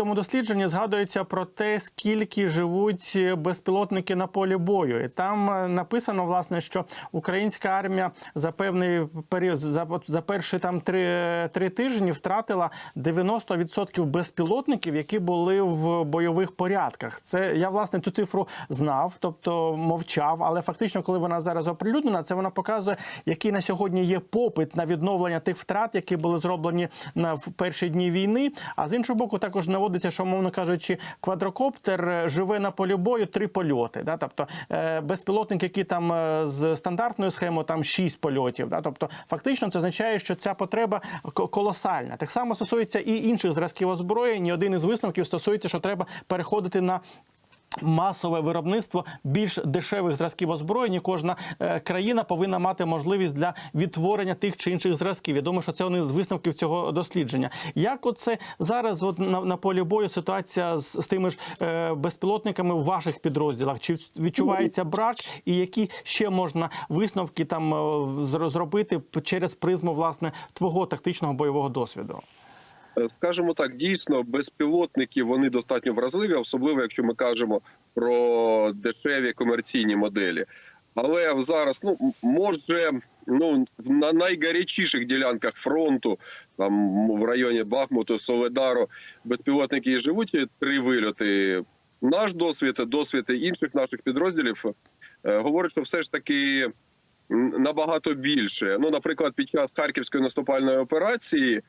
цьому дослідженні згадується про те, скільки живуть безпілотники на полі бою. І там е, написано власне, що українська армія за певний період за, за перші там три, три тижні втратила 90% безпілотників, які були в бойових порядках. Це я власне цю цифру знав, тобто мовчав. Але фактично, коли вона зараз оприлюднена, це вона показує, який на сьогодні є попит на відновлення тих втрат, які були зроблені на в перші дні війни. А з іншого боку, також наводиться, що мовно кажучи, квадрокоптер е, живе на полі бою три польоти. Да? Тобто е, безпілотник, який там е, з стандартною схемою, там шість польотів. Да? Тобто, фактично, це означає, що ця потреба ко- колосальна. Так само стосується і інших зразків озброєнь. Ні один із висновків стосується, що треба переходити на. Масове виробництво більш дешевих зразків озброєнь. Кожна е, країна повинна мати можливість для відтворення тих чи інших зразків. Я думаю, що це один з висновків цього дослідження. Як оце зараз, от на, на полі бою, ситуація з, з тими ж е, безпілотниками в ваших підрозділах? Чи відчувається брак, і які ще можна висновки там е, зробити через призму власне твого тактичного бойового досвіду? Е, Скажімо так, дійсно, безпілотники вони достатньо вразливі, особливо якщо ми кажемо про дешеві комерційні моделі. Але зараз, ну може, ну на найгарячіших ділянках фронту, там в районі Бахмуту, Соледару, безпілотники і живуть три вильоти. Наш досвід, досвід інших наших підрозділів е, говорить, що все ж таки набагато більше. Ну, наприклад, під час харківської наступальної операції.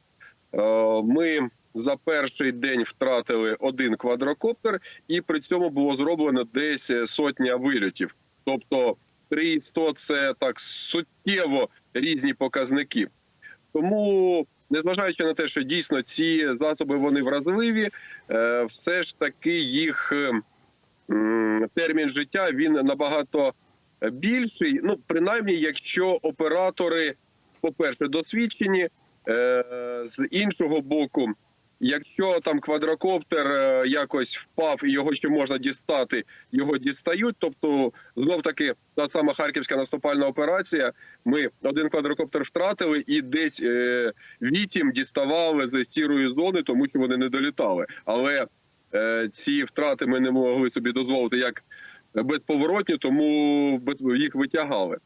Е, Ми за перший день втратили один квадрокоптер, і при цьому було зроблено десь е, сотня вильотів. Тобто 300 – це так суттєво різні показники. Тому, незважаючи на те, що дійсно ці засоби вони вразливі, е, все ж таки їх термін життя він набагато більший. Ну, принаймні, якщо оператори, по-перше, досвідчені, Е, з іншого боку, якщо там квадрокоптер е, якось впав і його ще можна дістати, його дістають. Тобто, знов таки та сама харківська наступальна операція. Ми один квадрокоптер втратили і десь е, вісім діставали з сірої зони, тому що вони не долітали. Але е, ці втрати ми не могли собі дозволити як безповоротні, тому їх витягали.